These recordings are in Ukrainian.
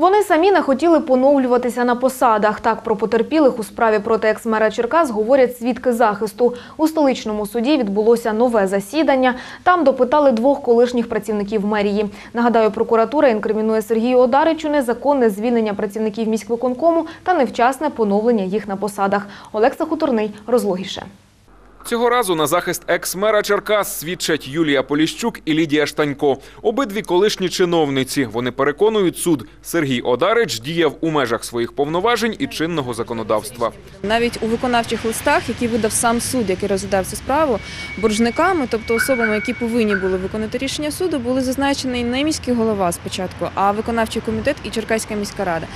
Вони самі не хотіли поновлюватися на посадах. Так про потерпілих у справі проти екс-мера Черкас говорять свідки захисту. У столичному суді відбулося нове засідання. Там допитали двох колишніх працівників мерії. Нагадаю, прокуратура інкримінує Сергію Одаричу незаконне звільнення працівників міськвиконкому та невчасне поновлення їх на посадах. Олекса Хуторний розлогіше. Цього разу на захист екс-мера Черкас свідчать Юлія Поліщук і Лідія Штанько. Обидві колишні чиновниці. Вони переконують суд, Сергій Одарич діяв у межах своїх повноважень і чинного законодавства. Навіть у виконавчих листах, які видав сам суд, який розглядав цю справу, боржниками, тобто особами, які повинні були виконати рішення суду, були зазначені не міський голова спочатку, а виконавчий комітет і Черкаська міська рада.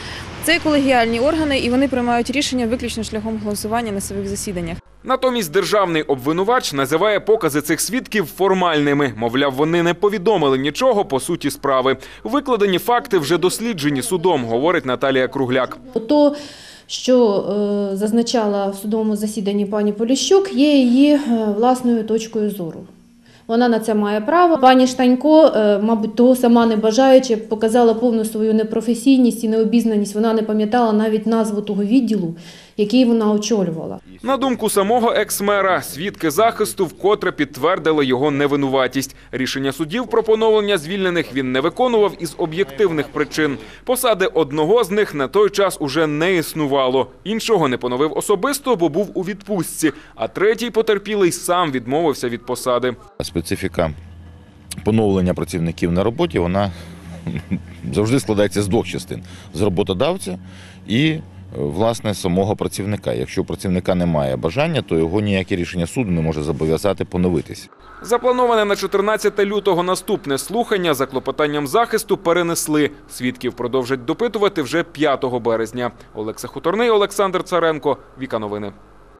Це колегіальні органи, і вони приймають рішення виключно шляхом голосування на своїх засіданнях. Натомість державний обвинувач називає покази цих свідків формальними. Мовляв, вони не повідомили нічого по суті справи. Викладені факти вже досліджені судом, говорить Наталія Кругляк. То, що е, зазначала в судовому засіданні пані Поліщук, є її е, власною точкою зору. Вона на це має право. Пані Штанько, е, мабуть, того сама не бажаючи, показала повну свою непрофесійність і необізнаність. Вона не пам'ятала навіть назву того відділу, який вона очолювала. На думку самого екс-мера, свідки захисту вкотре підтвердили його невинуватість. Рішення судів про поновлення звільнених він не виконував із об'єктивних причин. Посади одного з них на той час уже не існувало. Іншого не поновив особисто, бо був у відпустці. А третій потерпілий сам відмовився від посади. Специфіка поновлення працівників на роботі вона завжди складається з двох частин: з роботодавця і е, власне самого працівника. Якщо у працівника немає бажання, то його ніяке рішення суду не може зобов'язати поновитися. Заплановане на 14 лютого наступне слухання за клопотанням захисту перенесли. Свідків продовжать допитувати вже 5 березня. Олекса Хуторний, Олександр Царенко. Віка новини.